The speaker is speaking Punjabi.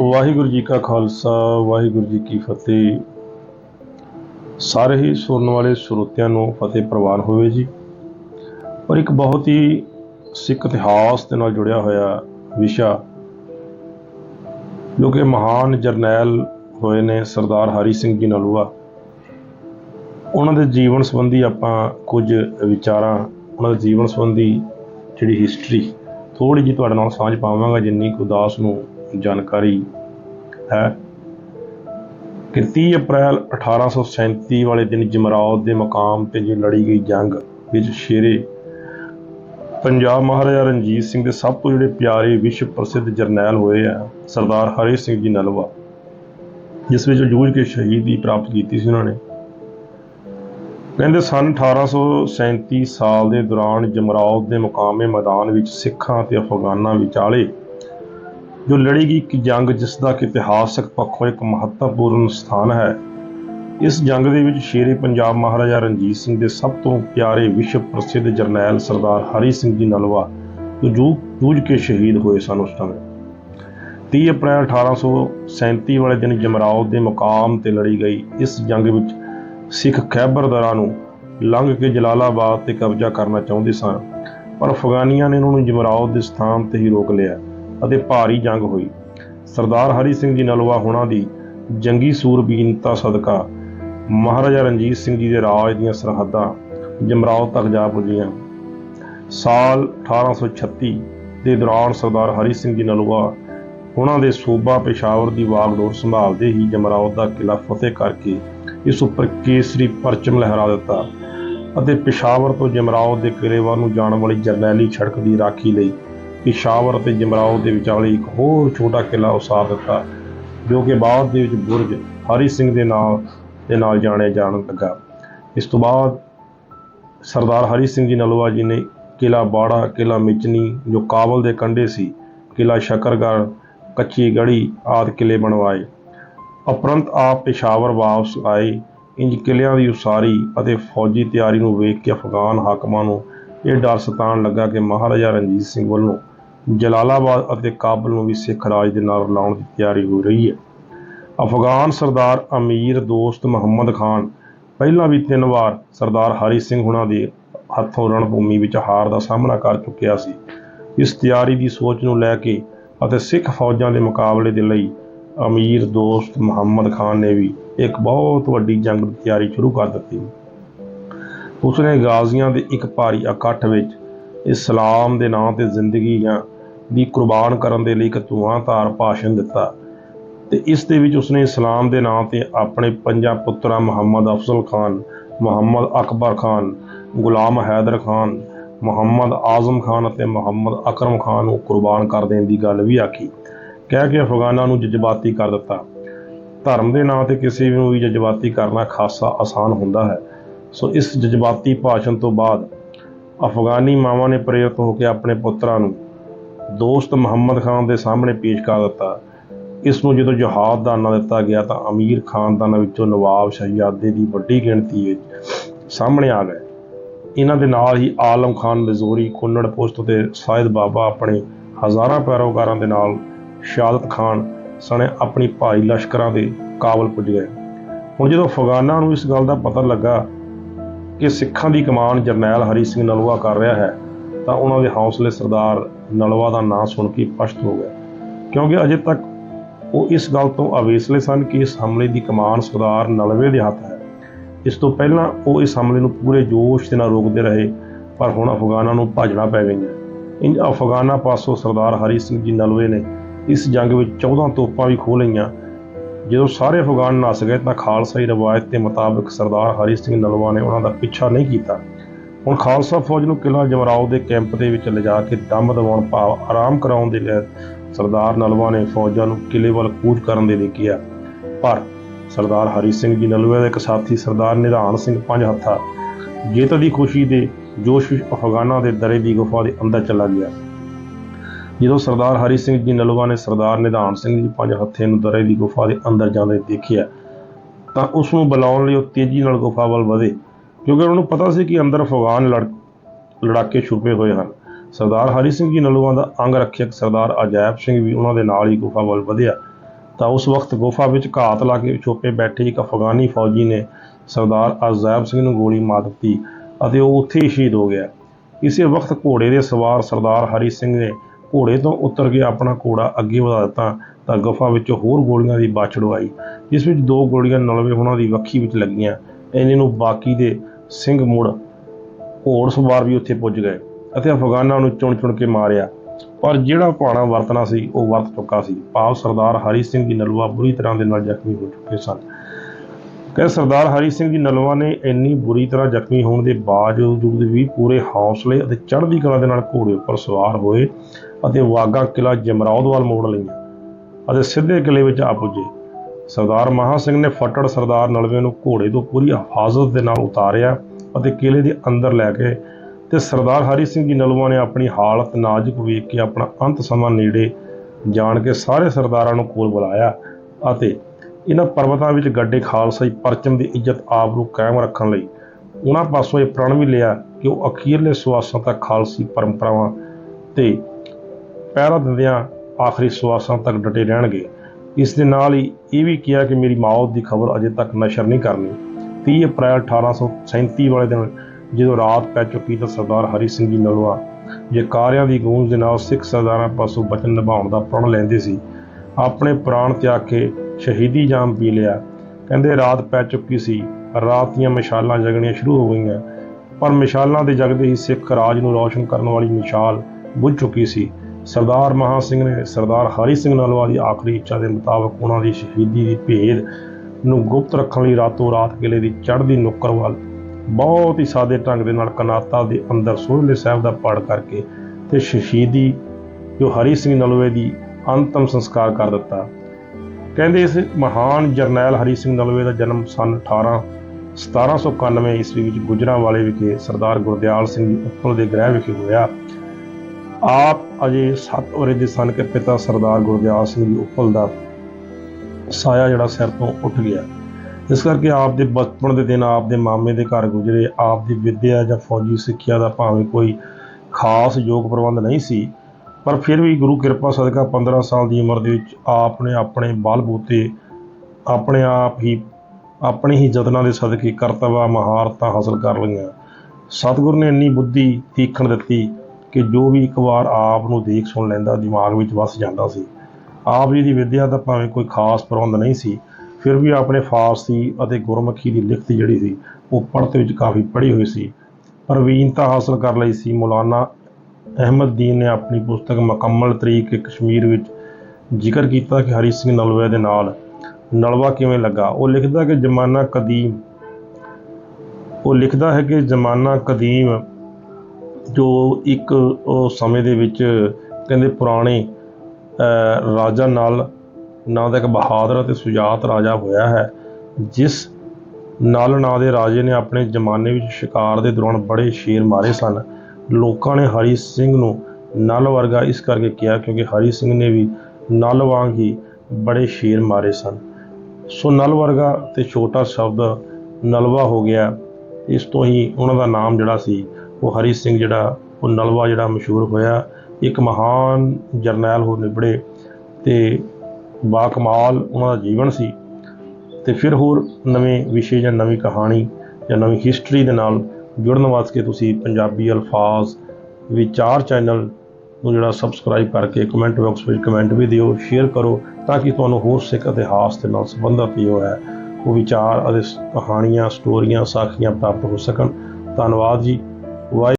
ਵਾਹਿਗੁਰੂ ਜੀ ਕਾ ਖਾਲਸਾ, ਵਾਹਿਗੁਰੂ ਜੀ ਕੀ ਫਤਿਹ। ਸਾਰੇ ਹੀ ਸੁਣਨ ਵਾਲੇ ਸਰੋਤਿਆਂ ਨੂੰ ਫਤਿਹ ਪ੍ਰਵਾਨ ਹੋਵੇ ਜੀ। ਔਰ ਇੱਕ ਬਹੁਤ ਹੀ ਸਿੱਖ ਇਤਿਹਾਸ ਦੇ ਨਾਲ ਜੁੜਿਆ ਹੋਇਆ ਵਿਸ਼ਾ, ਜੋ ਕਿ ਮਹਾਨ ਜਰਨੈਲ ਹੋਏ ਨੇ ਸਰਦਾਰ ਹਰੀ ਸਿੰਘ ਜੀ ਨਲੂਆ। ਉਹਨਾਂ ਦੇ ਜੀਵਨ ਸੰਬੰਧੀ ਆਪਾਂ ਕੁਝ ਵਿਚਾਰਾਂ, ਉਹਨਾਂ ਦੇ ਜੀਵਨ ਸੰਬੰਧੀ ਜਿਹੜੀ ਹਿਸਟਰੀ ਥੋੜੀ ਜਿਹੀ ਤੁਹਾਡੇ ਨਾਲ ਸਾਂਝ ਪਾਵਾਂਗਾ, ਜਿੰਨੀ ਕੁ ਦਾਸ ਨੂੰ ਜਾਣਕਾਰੀ ਹੈ ਕਿ 30 ਅਪ੍ਰੈਲ 1837 ਵਾਲੇ ਦਿਨ ਜਮਰਾਵਤ ਦੇ ਮਕਾਮ ਤੇ ਜੋ ਲੜੀ ਗਈ ਜੰਗ ਵਿੱਚ ਸ਼ੇਰੇ ਪੰਜਾਬ ਮਹਾਰਾਜਾ ਰਣਜੀਤ ਸਿੰਘ ਦੇ ਸਭ ਤੋਂ ਜਿਹੜੇ ਪਿਆਰੇ ਵਿਸ਼ਵ ਪ੍ਰਸਿੱਧ ਜਰਨੈਲ ਹੋਏ ਆ, ਸਰਦਾਰ ਹਰੀ ਸਿੰਘ ਜੀ ਨਲਵਾ, ਜਿਸ ਵਿੱਚ ਜੂਝ ਕੇ ਸ਼ਹੀਦੀ ਪ੍ਰਾਪਤ ਕੀਤੀ ਸੀ ਉਹਨਾਂ ਨੇ। ਕਹਿੰਦੇ ਸਨ 1837 ਸਾਲ ਦੇ ਦੌਰਾਨ ਜਮਰਾਵਤ ਦੇ ਮੁਕਾਮੇ ਮੈਦਾਨ ਵਿੱਚ ਸਿੱਖਾਂ ਤੇ ਅਫਗਾਨਾਂ ਵਿਚਾਲੇ ਜੋ ਲੜੀ ਗਈ ਇੱਕ ਜੰਗ ਜਿਸ ਦਾ ਕਿ ਇਤਿਹਾਸਕ ਪੱਖੋਂ ਇੱਕ ਮਹੱਤਵਪੂਰਨ ਸਥਾਨ ਹੈ। ਇਸ ਜੰਗ ਦੇ ਵਿੱਚ ਸ਼ੇਰੇ ਪੰਜਾਬ ਮਹਾਰਾਜਾ ਰਣਜੀਤ ਸਿੰਘ ਦੇ ਸਭ ਤੋਂ ਪਿਆਰੇ ਵਿਸ਼ਵ ਪ੍ਰਸਿੱਧ ਜਰਨੈਲ ਸਰਦਾਰ ਹਰੀ ਸਿੰਘ ਜੀ ਨਲਵਾ ਜੋ ਜੂ- ਜੂਝ ਕੇ ਸ਼ਹੀਦ ਹੋਏ ਸਨ ਉਸ ਸਮੇਂ। 30 ਅਪ੍ਰੈਲ 1837 ਵਾਲੇ ਦਿਨ ਜਮਰਾਓ ਦੇ ਮੁਕਾਮ ਤੇ ਲੜੀ ਗਈ। ਇਸ ਜੰਗ ਵਿੱਚ ਸਿੱਖ ਖੈਬਰ ਦਰਾਂ ਨੂੰ ਲੰਘ ਕੇ ਜਲਾਲਾਬਾਦ ਤੇ ਕਬਜ਼ਾ ਕਰਨਾ ਚਾਹੁੰਦੇ ਸਨ, ਪਰ ਅਫਗਾਨੀਆਂ ਨੇ ਉਹਨਾਂ ਨੂੰ ਜਮਰਾਵਤ ਦੇ ਸਥਾਨ ਤੇ ਹੀ ਰੋਕ ਲਿਆ। ਅਤੇ ਭਾਰੀ ਜੰਗ ਹੋਈ। ਸਰਦਾਰ ਹਰੀ ਸਿੰਘ ਜੀ ਨਲਵਾ ਹੁਣਾਂ ਦੀ ਜੰਗੀ ਸੂਰਬੀਨਤਾ ਸਦਕਾ ਮਹਾਰਾਜਾ ਰਣਜੀਤ ਸਿੰਘ ਜੀ ਦੇ ਰਾਜ ਦੀਆਂ ਸਰਹੱਦਾਂ ਜਮਰਾਓ ਤੱਕ ਜਾ ਪੁੱਜੀਆਂ। ਸਾਲ 1836 ਦੇ ਦੌਰਾਨ ਸਰਦਾਰ ਹਰੀ ਸਿੰਘ ਜੀ ਨਲਵਾ ਉਹਨਾਂ ਦੇ ਸੂਬਾ ਪੇਸ਼ਾਵਰ ਦੀ ਵਾਗਡੋਰ ਸੰਭਾਲਦੇ ਹੀ ਜਮਰਾਓ ਦਾ ਕਿਲਾ ਫਤਿਹ ਕਰਕੇ ਇਸ ਉੱਪਰ ਕੇਸਰੀ ਪਰਚਮ ਲਹਿਰਾ ਦਿੱਤਾ ਅਤੇ ਪੇਸ਼ਾਵਰ ਤੋਂ ਜਮਰਾਓ ਦੇ ਕਿਲੇ ਵੱਲ ਨੂੰ ਜਾਣ ਵਾਲੀ ਜਰਨੈਲੀ ਸੜਕ ਦੀ ਰਾਖੀ ਲਈ ਪਿਸ਼ਾਵਰ ਅਤੇ ਜਮਰਾਓ ਦੇ ਵਿਚਾਲੇ ਇੱਕ ਹੋਰ ਛੋਟਾ ਕਿਲਾ ਉਸਾਰ ਦਿੱਤਾ, ਜੋ ਕਿ ਬਾਅਦ ਦੇ ਵਿੱਚ ਬੁਰਜ ਹਰੀ ਸਿੰਘ ਦੇ ਨਾਲ ਦੇ ਨਾਲ ਜਾਣਿਆ ਜਾਣ ਲੱਗਾ। ਇਸ ਤੋਂ ਬਾਅਦ ਸਰਦਾਰ ਹਰੀ ਸਿੰਘ ਜੀ ਨਲਵਾ ਜੀ ਨੇ ਕਿਲਾ ਬਾੜਾ, ਕਿਲਾ ਮਿਚਨੀ, ਜੋ ਕਾਬਲ ਦੇ ਕੰਢੇ ਸੀ, ਕਿਲਾ ਸ਼ਕਰਗੜ੍ਹ ਕੱਚੀ ਗੜੀ ਆਦਿ ਕਿਲੇ ਬਣਵਾਏ। ਉਪਰੰਤ ਆਪ ਪੇਸ਼ਾਵਰ ਵਾਪਸ ਆਏ, ਇੰਜ ਕਿਲਿਆਂ ਦੀ ਉਸਾਰੀ ਅਤੇ ਫੌਜੀ ਤਿਆਰੀ ਨੂੰ ਵੇਖ ਕੇ ਅਫਗਾਨ ਹਾਕਮਾਂ ਨੂੰ ਇਹ ਡਰ ਸਤਾਉਣ ਲੱਗਾ ਕਿ ਮਹਾਰਾਜਾ ਰਣਜੀਤ ਸਿੰਘ ਵੱਲੋਂ ਜਲਾਲਾਬਾਦ ਅਤੇ ਕਾਬਲ ਨੂੰ ਵੀ ਸਿੱਖ ਰਾਜ ਦੇ ਨਾਲ ਰਲਾਉਣ ਦੀ ਤਿਆਰੀ ਹੋ ਰਹੀ ਹੈ। ਅਫਗਾਨ ਸਰਦਾਰ ਅਮੀਰ ਦੋਸਤ ਮੁਹੰਮਦ ਖਾਨ ਪਹਿਲਾਂ ਵੀ ਤਿੰਨ ਵਾਰ ਸਰਦਾਰ ਹਰੀ ਸਿੰਘ ਹੁਣਾਂ ਦੇ ਹੱਥੋਂ ਰਣਭੂਮੀ ਵਿੱਚ ਹਾਰ ਦਾ ਸਾਹਮਣਾ ਕਰ ਚੁੱਕਿਆ ਸੀ। ਇਸ ਤਿਆਰੀ ਦੀ ਸੋਚ ਨੂੰ ਲੈ ਕੇ ਅਤੇ ਸਿੱਖ ਫੌਜਾਂ ਦੇ ਮੁਕਾਬਲੇ ਦੇ ਲਈ ਅਮੀਰ ਦੋਸਤ ਮੁਹੰਮਦ ਖਾਨ ਨੇ ਵੀ ਇੱਕ ਬਹੁਤ ਵੱਡੀ ਜੰਗ ਦੀ ਤਿਆਰੀ ਸ਼ੁਰੂ ਕਰ ਦਿੱਤੀ। ਉਸਨੇ ਗਾਜ਼ੀਆਂ ਦੇ ਇੱਕ ਭਾਰੀ ਇਕੱਠ ਵਿੱਚ ਇਸਲਾਮ ਦੇ ਨਾਂ ਤੇ ਜ਼ਿੰਦਗੀ ਜਾਂ ਦੀ ਕੁਰਬਾਨ ਕਰਨ ਦੇ ਲਈ ਇੱਕ ਧੂਆਂਧਾਰ ਭਾਸ਼ਣ ਦਿੱਤਾ ਤੇ ਇਸ ਦੇ ਵਿੱਚ ਉਸਨੇ ਇਸਲਾਮ ਦੇ ਨਾਂ ਤੇ ਆਪਣੇ ਪੰਜਾਂ ਪੁੱਤਰਾਂ ਮੁਹੰਮਦ ਅਫਜ਼ਲ ਖਾਨ, ਮੁਹੰਮਦ ਅਕਬਰ ਖਾਨ, ਗੁਲਾਮ ਹੈਦਰ ਖਾਨ, ਮੁਹੰਮਦ ਆਜ਼ਮ ਖਾਨ ਅਤੇ ਮੁਹੰਮਦ ਅਕਰਮ ਖਾਨ ਨੂੰ ਕੁਰਬਾਨ ਕਰ ਦੇਣ ਦੀ ਗੱਲ ਵੀ ਆਖੀ। ਕਹਿ ਕੇ ਅਫਗਾਨਾਂ ਨੂੰ ਜਜ਼ਬਾਤੀ ਕਰ ਦਿੱਤਾ। ਧਰਮ ਦੇ ਨਾਂ ਤੇ ਕਿਸੇ ਨੂੰ ਵੀ ਜਜ਼ਬਾਤੀ ਕਰਨਾ ਖਾਸਾ ਆਸਾਨ ਹੁੰਦਾ ਹੈ। ਸੋ ਇਸ ਜਜ਼ਬਾਤੀ ਭਾਸ਼ਣ ਤੋਂ ਬਾਅਦ ਅਫਗਾਨੀ ਮਾਵਾਂ ਨੇ ਪ੍ਰੇਰਿਤ ਹੋ ਕੇ ਆਪਣੇ ਪੁੱਤਰਾਂ ਨੂੰ ਦੋਸਤ ਮੁਹੰਮਦ ਖਾਨ ਦੇ ਸਾਹਮਣੇ ਪੇਸ਼ ਕਰ ਦਿੱਤਾ। ਇਸ ਨੂੰ ਜਦੋਂ ਜਹਾਦ ਦਾ ਨਾਂ ਦਿੱਤਾ ਗਿਆ ਤਾਂ ਅਮੀਰ ਖਾਨਦਾਨਾਂ ਵਿੱਚੋਂ ਨਵਾਬ ਸ਼ਹਿਜ਼ਾਦੇ ਦੀ ਵੱਡੀ ਗਿਣਤੀ ਵਿੱਚ ਸਾਹਮਣੇ ਆ ਗਏ। ਇਹਨਾਂ ਦੇ ਨਾਲ ਹੀ ਆਲਮ ਖਾਨ ਮਜ਼ੂਰੀ ਕੁੰਨੜ ਪੁਸ਼ਤ ਤੇ ਸਾਇਦ ਬਾਬਾ ਆਪਣੇ ਹਜ਼ਾਰਾਂ ਪੈਰੋਕਾਰਾਂ ਦੇ ਨਾਲ ਸ਼ਹਾਦਤ ਖਾਨ ਸਣੇ ਆਪਣੀ ਭਾਈ ਲਸ਼ਕਰਾਂ ਦੇ ਕਾਬਲ ਪੁੱਜ ਗਏ। ਹੁਣ ਜਦੋਂ ਅਫਗਾਨਾਂ ਨੂੰ ਇਸ ਗੱਲ ਦਾ ਪਤਾ ਲੱਗਾ ਕਿ ਸਿੱਖਾਂ ਦੀ ਕਮਾਨ ਜਰਨੈਲ ਹਰੀ ਸਿੰਘ ਨਲੂਆ ਕਰ ਰਿਹਾ ਹੈ ਤਾਂ ਉਹਨਾਂ ਦੇ ਹੌਸਲੇ ਸਰਦਾਰ ਨਲਵਾ ਦਾ ਨਾਂ ਸੁਣ ਕੇ ਪਸ਼ਤ ਹੋ ਗਿਆ। ਕਿਉਂਕਿ ਅਜੇ ਤੱਕ ਉਹ ਇਸ ਗੱਲ ਤੋਂ ਅਵੇਸਲੇ ਸਨ ਕਿ ਇਸ ਹਮਲੇ ਦੀ ਕਮਾਨ ਸਰਦਾਰ ਨਲਵੇ ਦੇ ਹੱਥ ਹੈ। ਇਸ ਤੋਂ ਪਹਿਲਾਂ ਉਹ ਇਸ ਹਮਲੇ ਨੂੰ ਪੂਰੇ ਜੋਸ਼ ਦੇ ਨਾਲ ਰੋਕਦੇ ਰਹੇ, ਪਰ ਹੁਣ ਅਫਗਾਨਾਂ ਨੂੰ ਭੱਜਣਾ ਪੈ ਗਈਆਂ। ਇੰਜ ਅਫਗਾਨਾਂ ਪਾਸੋਂ ਸਰਦਾਰ ਹਰੀ ਸਿੰਘ ਜੀ ਨਲਵੇ ਨੇ ਇਸ ਜੰਗ ਵਿੱਚ 14 ਤੋਪਾਂ ਵੀ ਖੋਹ ਲਈਆਂ। ਜਦੋਂ ਸਾਰੇ ਅਫਗਾਨ ਨੱਸ ਗਏ ਤਾਂ ਖਾਲਸਾਈ ਰਵਾਇਤ ਦੇ ਮੁਤਾਬਕ ਸਰਦਾਰ ਹਰੀ ਸਿੰਘ ਨਲਵਾ ਨੇ ਉਹਨਾਂ ਦਾ ਪਿੱਛਾ ਨਹੀਂ ਕੀਤਾ। ਹੁਣ ਖਾਲਸਾ ਫੌਜ ਨੂੰ ਕਿਲ੍ਹਾ ਜਮਰਾਓ ਦੇ ਕੈਂਪ ਦੇ ਵਿੱਚ ਲਿਜਾ ਕੇ ਦਮ ਦਬਾਉਣ ਭਾਵ ਆਰਾਮ ਕਰਾਉਣ ਦੇ ਲਈ ਸਰਦਾਰ ਨਲਵਾ ਨੇ ਫੌਜਾਂ ਨੂੰ ਕਿਲੇ ਵੱਲ ਕੂਚ ਕਰਨ ਦੇ ਲਈ ਕਿਹਾ ਪਰ ਸਰਦਾਰ ਹਰੀ ਸਿੰਘ ਜੀ ਨਲਵੇ ਦੇ ਇੱਕ ਸਾਥੀ ਸਰਦਾਰ ਨਿਧਾਨ ਸਿੰਘ ਪੰਜ ਹੱਥਾ ਜਿੱਤ ਦੀ ਖੁਸ਼ੀ ਦੇ ਜੋਸ਼ ਵਿੱਚ ਅਫਗਾਨਾਂ ਦੇ ਦਰੇ ਦੀ ਗੁਫਾ ਦੇ ਅੰਦਰ ਚਲਾ ਗਿਆ। ਜਦੋਂ ਸਰਦਾਰ ਹਰੀ ਸਿੰਘ ਜੀ ਨਲਵਾ ਨੇ ਸਰਦਾਰ ਨਿਧਾਨ ਸਿੰਘ ਜੀ ਪੰਜ ਹੱਥੇ ਨੂੰ ਦਰੇ ਦੀ ਗੁਫਾ ਦੇ ਅੰਦਰ ਜਾਂਦੇ ਦੇਖਿਆ ਤਾਂ ਉਸ ਨੂੰ ਬੁਲਾਉਣ ਲਈ ਉਹ ਤੇਜ਼ੀ ਨਾਲ ਗੁਫਾ ਵੱਲ ਵਧੇ। ਕਿਉਂਕਿ ਉਹਨਾਂ ਨੂੰ ਪਤਾ ਸੀ ਕਿ ਅੰਦਰ ਅਫਗਾਨ ਲੜ ਲੜਾਕੇ ਛੁਪੇ ਹੋਏ ਹਨ। ਸਰਦਾਰ ਹਰੀ ਸਿੰਘ ਜੀ ਨਲੂਆਂ ਦਾ ਅੰਗ ਰੱਖਿਅਕ ਸਰਦਾਰ ਅਜਾਇਬ ਸਿੰਘ ਵੀ ਉਹਨਾਂ ਦੇ ਨਾਲ ਹੀ ਗੁਫਾ ਵੱਲ ਵਧਿਆ। ਤਾਂ ਉਸ ਵਕਤ ਗੁਫਾ ਵਿੱਚ ਘਾਤ ਲਾ ਕੇ ਛੁਪੇ ਬੈਠੇ ਇੱਕ ਅਫਗਾਨੀ ਫੌਜੀ ਨੇ ਸਰਦਾਰ ਅਜਾਇਬ ਸਿੰਘ ਨੂੰ ਗੋਲੀ ਮਾਰ ਦਿੱਤੀ ਅਤੇ ਉਹ ਉੱਥੇ ਹੀ ਸ਼ਹੀਦ ਹੋ ਗਿਆ। ਇਸੇ ਵਕਤ ਘੋੜੇ ਦੇ ਸਵਾਰ ਸਰਦਾਰ ਹਰੀ ਸਿੰਘ ਨੇ ਘੋੜੇ ਤੋਂ ਉਤਰ ਕੇ ਆਪਣਾ ਘੋੜਾ ਅੱਗੇ ਵਧਾ ਦਿੱਤਾ ਤਾਂ ਗੁਫਾ ਵਿੱਚ ਹੋਰ ਗੋਲੀਆਂ ਦੀ ਬਾਛੜ ਆਈ, ਜਿਸ ਵਿੱਚ ਦੋ ਗੋਲੀਆਂ ਨਲਵੇ ਉਹਨਾਂ ਦੀ ਵੱਖੀ ਵਿੱਚ ਲੱਗੀਆਂ। ਇਹਨੇ ਨੂੰ ਬਾਕੀ ਦੇ ਸਿੰਘ ਮੁੜ ਘੋੜ ਸਵਾਰ ਵੀ ਉੱਥੇ ਪੁੱਜ ਗਏ ਅਤੇ ਅਫਗਾਨਾਂ ਨੂੰ ਚੁਣ ਚੁਣ ਕੇ ਮਾਰਿਆ। ਪਰ ਜਿਹੜਾ ਭਾਣਾ ਵਰਤਣਾ ਸੀ, ਉਹ ਵਰਤ ਚੁੱਕਾ ਸੀ। ਭਾਵ ਸਰਦਾਰ ਹਰੀ ਸਿੰਘ ਦੀ ਨਲਵਾ ਬੁਰੀ ਤਰ੍ਹਾਂ ਦੇ ਨਾਲ ਜ਼ਖਮੀ ਹੋ ਚੁੱਕੇ ਸਨ। ਕਿ ਸਰਦਾਰ ਹਰੀ ਸਿੰਘ ਜੀ ਨਲਵਾ ਨੇ ਇੰਨੀ ਬੁਰੀ ਤਰ੍ਹਾਂ ਜ਼ਖਮੀ ਹੋਣ ਦੇ ਬਾਵਜੂਦ ਵੀ ਪੂਰੇ ਹੌਸਲੇ ਅਤੇ ਚੜ੍ਹਦੀ ਕਲਾ ਦੇ ਨਾਲ ਘੋੜੇ ਉੱਪਰ ਸਵਾਰ ਹੋਏ ਅਤੇ ਵਾਗਾ ਕਿਲਾ ਜਮਰੌਦ ਵੱਲ ਮੋੜ ਲਈਆਂ ਅਤੇ ਸਿੱਧੇ ਕਿਲੇ ਵਿੱਚ ਆ ਪੁੱਜੇ। ਸਰਦਾਰ ਮਹਾ ਸਿੰਘ ਨੇ ਫੱਟੜ ਸਰਦਾਰ ਨਲਵੇ ਨੂੰ ਘੋੜੇ ਤੋਂ ਪੂਰੀ ਹਿਫਾਜ਼ਤ ਦੇ ਨਾਲ ਉਤਾਰਿਆ ਅਤੇ ਕਿਲੇ ਦੇ ਅੰਦਰ ਲੈ ਕੇ ਤੇ ਸਰਦਾਰ ਹਰੀ ਸਿੰਘ ਜੀ ਨਲਵਾ ਨੇ ਆਪਣੀ ਹਾਲਤ ਨਾਜ਼ੁਕ ਵੇਖ ਕੇ ਆਪਣਾ ਅੰਤ ਸਮਾਂ ਨੇੜੇ ਜਾਣ ਕੇ ਸਾਰੇ ਸਰਦਾਰਾਂ ਨੂੰ ਕੋਲ ਬੁਲਾਇਆ ਅਤੇ ਇਹਨਾਂ ਪਰਬਤਾਂ ਵਿੱਚ ਗੱਡੇ ਖਾਲਸਾਈ ਪਰਚਮ ਦੀ ਇੱਜ਼ਤ ਆਪ ਨੂੰ ਕਾਇਮ ਰੱਖਣ ਲਈ ਉਹਨਾਂ ਪਾਸੋਂ ਇਹ ਪ੍ਰਣ ਵੀ ਲਿਆ ਕਿ ਉਹ ਅਖੀਰਲੇ ਸਵਾਸਾਂ ਤੱਕ ਖਾਲਸੀ ਪਰੰਪਰਾਵਾਂ ਤੇ ਪਹਿਰਾ ਦਿੰਦਿਆਂ ਆਖਰੀ ਸਵਾਸਾਂ ਤੱਕ ਡਟੇ ਰਹਿਣਗੇ। ਇਸ ਦੇ ਨਾਲ ਹੀ ਇਹ ਵੀ ਕਿਹਾ ਕਿ ਮੇਰੀ ਮੌਤ ਦੀ ਖਬਰ ਅਜੇ ਤੱਕ ਨਸ਼ਰ ਨਹੀਂ ਕਰਨੀ। 30 ਅਪ੍ਰੈਲ 1837 ਵਾਲੇ ਦਿਨ ਜਦੋਂ ਰਾਤ ਪੈ ਚੁੱਕੀ ਤਾਂ ਸਰਦਾਰ ਹਰੀ ਸਿੰਘ ਜੀ ਨਲਵਾ ਜੈਕਾਰਿਆਂ ਦੀ ਗੂੰਜ ਦੇ ਨਾਲ ਸਿੱਖ ਸਰਦਾਰਾਂ ਪਾਸੋਂ ਬਚਨ ਨਿਭਾਉਣ ਦਾ ਪ੍ਰਣ ਲੈਂਦੇ ਸੀ। ਆਪਣੇ ਪ੍ਰਾਣ ਤਿਆਗ ਕੇ ਸ਼ਹੀਦੀ ਜਾਮ ਪੀ ਲਿਆ। ਕਹਿੰਦੇ ਰਾਤ ਪੈ ਚੁੱਕੀ ਸੀ, ਰਾਤ ਦੀਆਂ ਮਿਸਾਲਾਂ ਜਗਣੀਆਂ ਸ਼ੁਰੂ ਹੋ ਗਈਆਂ। ਪਰ ਮਿਸਾਲਾਂ ਦੇ ਜਗਦੇ ਹੀ ਸਿੱਖ ਰਾਜ ਨੂੰ ਰੌਸ਼ਨ ਕਰਨ ਵਾਲੀ ਮਿਸਾਲ ਬੁਝ ਚੁੱਕੀ ਸੀ। ਸਰਦਾਰ ਮਹਾ ਸਿੰਘ ਨੇ, ਸਰਦਾਰ ਹਰੀ ਸਿੰਘ ਨਲਵਾ ਦੀ ਆਖਰੀ ਇੱਛਾ ਦੇ ਮੁਤਾਬਕ ਉਹਨਾਂ ਦੀ ਸ਼ਹੀਦੀ ਦੀ ਭੇਦ ਨੂੰ ਗੁਪਤ ਰੱਖਣ ਲਈ ਰਾਤੋਂ ਰਾਤ ਕਿਲੇ ਦੀ ਚੜ੍ਹਦੀ ਨੁੱਕਰ ਵੱਲ ਬਹੁਤ ਹੀ ਸਾਦੇ ਢੰਗ ਦੇ ਨਾਲ ਕਨਾਤਾ ਦੇ ਅੰਦਰ ਸੋਹਲੇ ਸਾਹਿਬ ਦਾ ਪਾੜ ਕਰਕੇ ਤੇ ਸ਼ਹੀਦੀ ਜੋ ਹਰੀ ਸਿੰਘ ਨਲਵੇ ਦੀ ਅੰਤਮ ਸੰਸਕਾਰ ਕਰ ਦਿੱਤਾ। ਕਹਿੰਦੇ ਇਸ ਮਹਾਨ ਜਰਨੈਲ ਹਰੀ ਸਿੰਘ ਨਲਵੇ ਦਾ ਜਨਮ ਸਨ 18 1791 ਈਸਵੀ ਵਿੱਚ ਗੁਜਰਾਂਵਾਲੇ ਵਿਖੇ ਸਰਦਾਰ ਗੁਰਦਿਆਲ ਸਿੰਘ ਜੀ ਉੱਪਲ ਦੇ ਗ੍ਰਹਿ ਵਿਖੇ ਹੋਇਆ। ਆਪ ਅਜੇ 7 ਵਰੇ ਦੇ ਸਨ ਕਿ ਪਿਤਾ ਸਰਦਾਰ ਗੁਰਦਿਆਲ ਸਿੰਘ ਜੀ ਉੱਪਲ ਦਾ ਸਾਇਆ ਜਿਹੜਾ ਸਿਰ ਤੋਂ ਉੱਠ ਗਿਆ। ਇਸ ਕਰਕੇ ਆਪ ਦੇ ਬਚਪਨ ਦੇ ਦਿਨ ਆਪ ਦੇ ਮਾਮੇ ਦੇ ਘਰ ਗੁਜ਼ਰੇ। ਆਪ ਦੀ ਵਿੱਦਿਆ ਜਾਂ ਫੌਜੀ ਸਿੱਖਿਆ ਦਾ ਭਾਵੇਂ ਕੋਈ ਖਾਸ ਯੋਗ ਪ੍ਰਬੰਧ ਨਹੀਂ ਸੀ, ਪਰ ਫਿਰ ਵੀ ਗੁਰੂ ਕਿਰਪਾ ਸਦਕਾ 15 ਸਾਲ ਦੀ ਉਮਰ ਦੇ ਵਿੱਚ ਆਪ ਨੇ ਆਪਣੇ ਬਲ ਬੂਤੇ, ਆਪਣੇ ਆਪ ਹੀ, ਆਪਣੇ ਹੀ ਯਤਨਾਂ ਦੇ ਸਦਕੇ ਕਰਤੱਵਾ ਮਹਾਰਤਾਂ ਹਾਸਲ ਕਰ ਲਈਆਂ। ਸਤਿਗੁਰ ਨੇ ਇੰਨੀ ਬੁੱਧੀ ਤੀਖਣ ਦਿੱਤੀ ਕਿ ਜੋ ਵੀ ਇੱਕ ਵਾਰ ਆਪ ਨੂੰ ਦੇਖ ਸੁਣ ਲੈਂਦਾ, ਦਿਮਾਗ ਵਿੱਚ ਵਸ ਜਾਂਦਾ ਸੀ। ਆਪ ਜੀ ਦੀ ਵਿੱਦਿਆ ਦਾ ਭਾਵੇਂ ਕੋਈ ਖਾਸ ਪ੍ਰਬੰਧ ਨਹੀਂ ਸੀ, ਫਿਰ ਵੀ ਆਪਣੇ ਫਾਰਸੀ ਅਤੇ ਗੁਰਮੁਖੀ ਦੀ ਲਿਖਤ ਜਿਹੜੀ ਸੀ, ਉਹ ਪੜ੍ਹਤ ਵਿੱਚ ਕਾਫੀ ਪੜ੍ਹੀ ਹੋਈ ਸੀ। ਪ੍ਰਵੀਨਤਾ ਹਾਸਲ ਕਰ ਲਈ ਸੀ। ਮੌਲਾਨਾ ਅਹਿਮਦਦੀਨ ਨੇ ਆਪਣੀ ਪੁਸਤਕ ਮੁਕੰਮਲ ਤਰੀਕ ਕਸ਼ਮੀਰ ਵਿੱਚ ਜ਼ਿਕਰ ਕੀਤਾ ਕਿ ਹਰੀ ਸਿੰਘ ਨਲਵੇ ਦੇ ਨਾਲ ਨਲਵਾ ਕਿਵੇਂ ਲੱਗਾ। ਉਹ ਲਿਖਦਾ ਕਿ ਜ਼ਮਾਨਾ ਕਦੀਮ, ਉਹ ਲਿਖਦਾ ਹੈ ਕਿ ਜ਼ਮਾਨਾ ਕਦੀਮ ਜੋ ਇੱਕ, ਉਹ ਸਮੇਂ ਦੇ ਵਿੱਚ ਕਹਿੰਦੇ ਪੁਰਾਣੇ ਰਾਜਾ ਨਾਲ ਨਾਂ ਦਾ ਇੱਕ ਬਹਾਦਰ ਅਤੇ ਸੁਜਾਤ ਰਾਜਾ ਹੋਇਆ ਹੈ, ਜਿਸ ਨਲ ਨਾਂ ਦੇ ਰਾਜੇ ਨੇ ਆਪਣੇ ਜ਼ਮਾਨੇ ਵਿੱਚ ਸ਼ਿਕਾਰ ਦੇ ਦੌਰਾਨ ਬੜੇ ਸ਼ੇਰ ਮਾਰੇ ਸਨ। ਲੋਕਾਂ ਨੇ ਹਰੀ ਸਿੰਘ ਨੂੰ ਨਲ ਵਰਗਾ ਇਸ ਕਰਕੇ ਕਿਹਾ ਕਿਉਂਕਿ ਹਰੀ ਸਿੰਘ ਨੇ ਵੀ ਨਲ ਵਾਂਗ ਹੀ ਬੜੇ ਸ਼ੇਰ ਮਾਰੇ ਸਨ। ਸੋ ਨਲ ਵਰਗਾ ਤੇ ਛੋਟਾ ਸ਼ਬਦ ਨਲਵਾ ਹੋ ਗਿਆ। ਇਸ ਤੋਂ ਹੀ ਉਹਨਾਂ ਦਾ ਨਾਮ ਜਿਹੜਾ ਸੀ ਉਹ ਹਰੀ ਸਿੰਘ ਜਿਹੜਾ, ਉਹ ਨਲਵਾ ਜਿਹੜਾ ਮਸ਼ਹੂਰ ਹੋਇਆ, ਇੱਕ ਮਹਾਨ ਜਰਨੈਲ ਹੋ ਨਿਬੜੇ ਤੇ ਬਾ ਕਮਾਲ ਉਹਨਾਂ ਦਾ ਜੀਵਨ ਸੀ। ਤੇ ਫਿਰ ਹੋਰ ਨਵੇਂ ਵਿਸ਼ੇ ਜਾਂ ਨਵੀਂ ਕਹਾਣੀ ਜਾਂ ਨਵੀਂ ਹਿਸਟਰੀ ਦੇ ਨਾਲ ਜੁੜਨ ਵਾਸਤੇ ਤੁਸੀਂ ਪੰਜਾਬੀ ਅਲਫਾਜ਼ ਵਿਚਾਰ ਚੈਨਲ ਨੂੰ ਜਿਹੜਾ ਸਬਸਕ੍ਰਾਈਬ ਕਰਕੇ ਕਮੈਂਟ ਬਾਕਸ ਵਿੱਚ ਕਮੈਂਟ ਵੀ ਦਿਓ ਸ਼ੇਅਰ ਕਰੋ ਤਾਂ ਕਿ ਤੁਹਾਨੂੰ ਹੋਰ ਸਿੱਖ ਇਤਿਹਾਸ ਦੇ ਨਾਲ ਸੰਬੰਧਿਤ ਜੋ ਹੈ, ਉਹ ਵਿਚਾਰ ਅਤੇ ਕਹਾਣੀਆਂ ਸਟੋਰੀਆਂ ਸਾਖੀਆਂ ਪ੍ਰਾਪਤ ਹੋ ਸਕਣ। ਧੰਨਵਾਦ ਜੀ। Why?